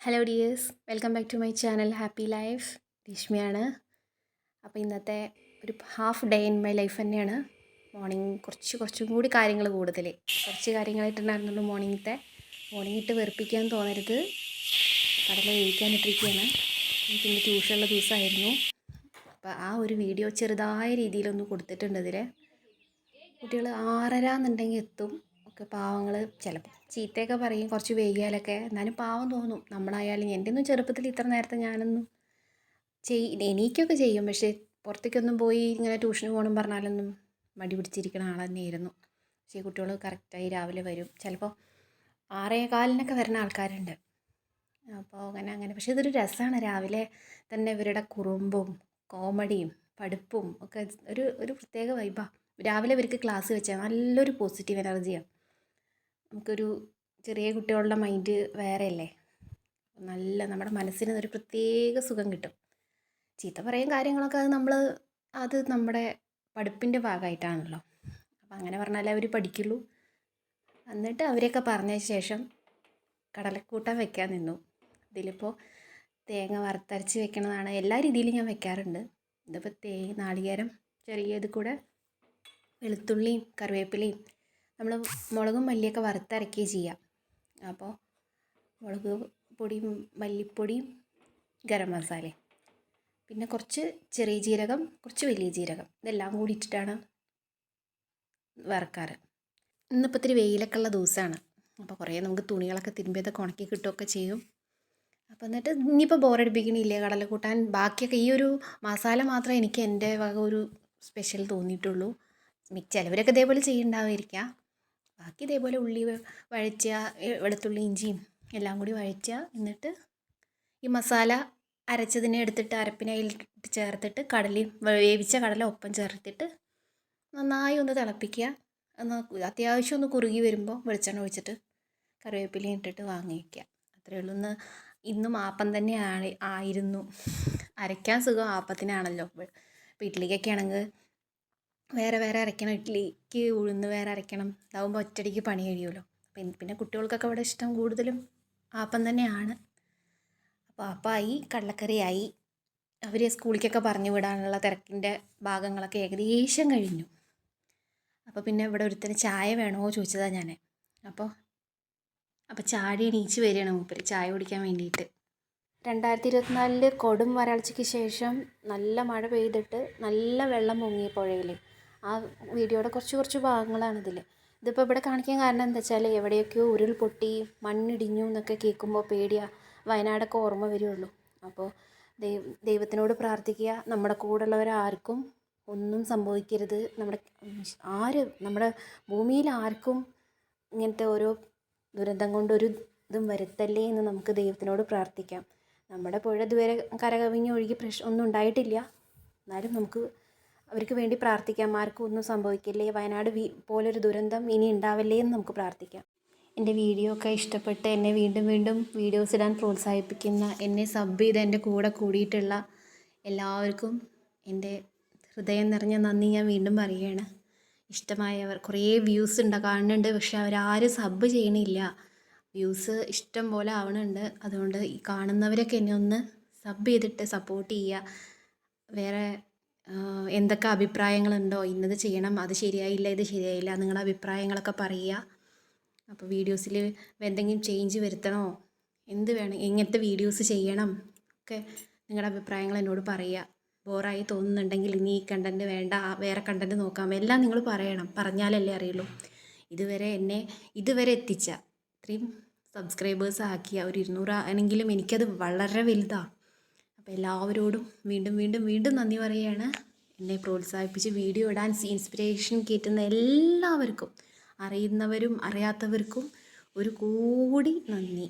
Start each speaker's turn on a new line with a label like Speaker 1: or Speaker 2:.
Speaker 1: Hello dears welcome back to my channel happy life രശ്മിയാണ് അപ്പോൾ ഇന്നത്തെ ഒരു half day in my life തന്നെയാണ്. Morning കുറച്ച് കുറച്ചും കൂടി കാര്യങ്ങൾ കൂടുതൽ. കുറച്ച് കാര്യങ്ങളായിട്ടുണ്ടായിരുന്നുള്ളൂ മോർണിംഗത്തെ മോർണിംഗ് ഇട്ട് വെറുപ്പിക്കാൻ തോന്നരുത്. കടലെ ഇരിക്കാനിട്ടിരിക്കുകയാണ് എനിക്ക് ഇന്ന് ട്യൂഷനുള്ള ദിവസമായിരുന്നു. അപ്പോൾ ആ ഒരു വീഡിയോ ചെറുതായ രീതിയിലൊന്ന് കൊടുത്തിട്ടുണ്ട് ഇതിൽ കുട്ടികൾ ആറര എന്നുണ്ടെങ്കിൽ എത്തും. ഒക്കെ പാവങ്ങൾ ചിലപ്പോൾ ചീത്തയൊക്കെ പറയും കുറച്ച് വൈകിയാലൊക്കെ. എന്നാലും പാവം തോന്നും. നമ്മളായാലും എന്റെ ഒന്നും ചെറുപ്പത്തിൽ ഇത്ര നേരത്തെ ഞാനൊന്നും ചെയ് എനിക്കൊക്കെ ചെയ്യും. പക്ഷേ പുറത്തേക്കൊന്നും പോയി ഇങ്ങനെ ട്യൂഷന് പോകണം പറഞ്ഞാലൊന്നും മടി പിടിച്ചിരിക്കുന്ന ആൾ തന്നെയായിരുന്നു പക്ഷേ കുട്ടികൾ കറക്റ്റായി രാവിലെ വരും. ചിലപ്പോൾ ആറേ കാലിനൊക്കെ വരുന്ന ആൾക്കാരുണ്ട്. അപ്പോൾ അങ്ങനെ അങ്ങനെ. പക്ഷേ ഇതൊരു രസമാണ് രാവിലെ തന്നെ ഇവരുടെ കുറുമ്പും കോമഡിയും പഠിപ്പും ഒക്കെ ഒരു ഒരു പ്രത്യേക വൈബാണ് രാവിലെ ഇവർക്ക് ക്ലാസ് വെച്ചാൽ നല്ലൊരു പോസിറ്റീവ് എനർജിയാണ് നമുക്കൊരു ചെറിയ കുട്ടികളുടെ മൈൻഡ് വേറെയല്ലേ? നല്ല നമ്മുടെ മനസ്സിന് ഒരു പ്രത്യേക സുഖം കിട്ടും. ചീത്ത പറയും കാര്യങ്ങളൊക്കെ അത് നമ്മൾ അത് നമ്മുടെ പഠിപ്പിന്റെ ഭാഗമായിട്ടാണല്ലോ. അപ്പം അങ്ങനെ പറഞ്ഞാലേ അവർ പഠിക്കുള്ളൂ. എന്നിട്ട് അവരെയൊക്കെ പറഞ്ഞ ശേഷം കടലക്കൂട്ടം വെക്കാൻ നിന്നു. ഇതിലിപ്പോൾ തേങ്ങ വറുത്തരച്ച് വെക്കണതാണ് എല്ലാ രീതിയിലും ഞാൻ വെക്കാറുണ്ട്. ഇതിപ്പോൾ തേ നാളികേരം ചെറിയ ഇത് കൂടെ വെളുത്തുള്ളിയും കറിവേപ്പിലയും നമ്മൾ മുളകും മല്ലിയൊക്കെ വറുത്തരയ്ക്കുക ചെയ്യുക അപ്പോൾ മുളക് പൊടിയും മല്ലിപ്പൊടിയും ഗരം മസാലയും. പിന്നെ കുറച്ച് ചെറിയ ജീരകം കുറച്ച് വലിയ ജീരകം. ഇതെല്ലാം കൂടി ഇട്ടിട്ടാണ് വറക്കാറ്. ഇന്നിപ്പോൾ ഇത്തിരി വെയിലൊക്കെ ഉള്ള ദിവസമാണ്. അപ്പോൾ കുറേ നമുക്ക് തുണികളൊക്കെ തിരുമ്പിയതൊക്കെ ഉണക്കി കിട്ടുകയൊക്കെ ചെയ്യും. അപ്പോൾ എന്നിട്ട് ഇനിയിപ്പോൾ ബോറടിപ്പിക്കണില്ല? കടല കൂട്ടാൻ. ബാക്കിയൊക്കെ ഈ ഒരു മസാല മാത്രമേ എനിക്ക് എന്റെ വക ഒരു സ്പെഷ്യൽ തോന്നിയിട്ടുള്ളൂ. ചിലവരൊക്കെ ഇതേപോലെ ചെയ്യുന്നുണ്ടാവുമായിരിക്കാം ബാക്കി ഇതേപോലെ ഉള്ളി വഴറ്റുക വെളുത്തുള്ളി ഇഞ്ചിയും എല്ലാം കൂടി വഴറ്റുക എന്നിട്ട് ഈ മസാല അരച്ചതിനെ എടുത്തിട്ട് അരപ്പിനയിൽ ചേർത്തിട്ട് കടലയും വേവിച്ച കടല ഒപ്പം ചേർത്തിട്ട് നന്നായി ഒന്ന് തിളപ്പിക്കുക. ഒന്ന് അത്യാവശ്യം ഒന്ന് കുറുകി വരുമ്പോൾ വെളിച്ചെണ്ണ ഒഴിച്ചിട്ട് കറിവേപ്പിലയും ഇട്ടിട്ട് വാങ്ങി വയ്ക്കുക. അത്രയേ ഉള്ളൂ. ഇന്ന് ഇന്നും ആപ്പം തന്നെ ആയിരുന്നു. അരയ്ക്കാൻ സുഖം ആപ്പത്തിനാണല്ലോ. ഇപ്പോൾ ഇഡ്ഡലിക്കൊക്കെ ആണെങ്കിൽ വേറെ വേറെ അരയ്ക്കണം. ഇഡ്ഡലിക്ക് ഉഴുന്ന് വേറെ അരയ്ക്കണം. ഇതാവുമ്പോൾ ഒറ്റയടിക്ക് പണി കഴിയുമല്ലോ. അപ്പം പിന്നെ കുട്ടികൾക്കൊക്കെ ഇവിടെ ഇഷ്ടം കൂടുതലും ആപ്പം തന്നെയാണ്. അപ്പോൾ ആപ്പായി കടലക്കറിയായി അവർ സ്കൂളിലേക്കൊക്കെ പറഞ്ഞു വിടാനുള്ള തിരക്കിന്റെ ഭാഗങ്ങളൊക്കെ ഏകദേശം കഴിഞ്ഞു. അപ്പോൾ പിന്നെ ഇവിടെ ഒരുത്തന് ചായ വേണമോ ചോദിച്ചതാണ് ഞാൻ അപ്പോൾ അപ്പോൾ ചാടി എണീച്ച് വരികയാണ് മൂപ്പര് ചായ കുടിക്കാൻ വേണ്ടിയിട്ട്. രണ്ടായിരത്തി ഇരുപത്തിനാലിൽ കൊടും വരൾച്ചയ്ക്ക് ശേഷം നല്ല മഴ പെയ്തിട്ട് നല്ല വെള്ളം പൊങ്ങിയ പുഴയിൽ ആ വീഡിയോയുടെ കുറച്ച് കുറച്ച് ഭാഗങ്ങളാണ് ഇതിൽ ഇതിപ്പോൾ ഇവിടെ കാണിക്കാൻ കാരണം എന്താ വെച്ചാൽ എവിടെയൊക്കെയോ ഉരുൾ പൊട്ടി മണ്ണിടിഞ്ഞു എന്നൊക്കെ കേൾക്കുമ്പോൾ പേടിയാണ് വയനാടൊക്കെ ഓർമ്മ വരുള്ളൂ. അപ്പോൾ ദൈവ ദൈവത്തിനോട് പ്രാർത്ഥിക്കുക. നമ്മുടെ കൂടെയുള്ളവരാർക്കും ഒന്നും സംഭവിക്കരുത്. നമ്മുടെ ആര് നമ്മുടെ ഭൂമിയിൽ ആർക്കും ഇങ്ങനത്തെ ഓരോ ദുരന്തം കൊണ്ടൊരു ഇതും വരുത്തല്ലേ എന്ന് നമുക്ക് ദൈവത്തിനോട് പ്രാർത്ഥിക്കാം. നമ്മുടെ പുഴ ഇതുവരെ കരകവിഞ്ഞ് ഒഴുകി പ്രശ്നം ഒന്നും ഉണ്ടായിട്ടില്ല. എന്നാലും നമുക്ക് അവർക്ക് വേണ്ടി പ്രാർത്ഥിക്കാം. ആർക്കും ഒന്നും സംഭവിക്കില്ലേ? വയനാട് പോലൊരു ദുരന്തം ഇനി ഉണ്ടാവില്ലേ എന്ന് നമുക്ക് പ്രാർത്ഥിക്കാം. എന്റെ വീഡിയോ ഒക്കെ ഇഷ്ടപ്പെട്ട് എന്നെ വീണ്ടും വീണ്ടും വീഡിയോസ് ഇടാൻ പ്രോത്സാഹിപ്പിക്കുന്ന എന്നെ സബ് ചെയ്ത് എന്റെ കൂടെ കൂടിയിട്ടുള്ള എല്ലാവർക്കും എന്റെ ഹൃദയം നിറഞ്ഞ നന്ദി ഞാൻ വീണ്ടും പറയുകയാണ്. ഇഷ്ടമായവർ കുറേ വ്യൂസ് ഉണ്ട് കാണുന്നുണ്ട് പക്ഷെ അവരാരും സബ് ചെയ്യണില്ല. വ്യൂസ് ഇഷ്ടം പോലെ ആവണുണ്ട്. അതുകൊണ്ട് ഈ കാണുന്നവരൊക്കെ എന്നെ ഒന്ന് സബ് ചെയ്തിട്ട് സപ്പോർട്ട് ചെയ്യുക. വേറെ എന്തൊക്കെ അഭിപ്രായങ്ങളുണ്ടോ? ഇന്നത് ചെയ്യണം അത് ശരിയായില്ല ഇത് ശരിയായില്ല നിങ്ങളുടെ അഭിപ്രായങ്ങളൊക്കെ പറയുക. അപ്പോൾ വീഡിയോസിൽ എന്തെങ്കിലും ചേഞ്ച് വരുത്തണോ? എന്ത് വേണം എങ്ങനത്തെ വീഡിയോസ് ചെയ്യണം? ഒക്കെ നിങ്ങളുടെ അഭിപ്രായങ്ങൾ എന്നോട് പറയുക. ബോറായി തോന്നുന്നുണ്ടെങ്കിൽ ഇനി ഈ കണ്ടന്റ് വേണ്ട വേറെ കണ്ടന്റ് നോക്കാം എല്ലാം നിങ്ങൾ പറയണം. പറഞ്ഞാലല്ലേ അറിയുള്ളൂ. ഇതുവരെ എന്നെ ഇതുവരെ എത്തിച്ച ഇത്രയും സബ്സ്ക്രൈബേഴ്സ് ആക്കിയ ഒരു ഇരുന്നൂറ് ആണെങ്കിലും എനിക്കത് വളരെ വലുതാണ് അപ്പോൾ എല്ലാവരോടും വീണ്ടും വീണ്ടും വീണ്ടും നന്ദി പറയുകയാണ്. എന്നെ പ്രോത്സാഹിപ്പിച്ച് വീഡിയോ ഇടാൻ ഇൻസ്പിറേഷൻ കയറ്റുന്ന എല്ലാവർക്കും അറിയുന്നവരും അറിയാത്തവർക്കും ഒരു കോടി നന്ദി.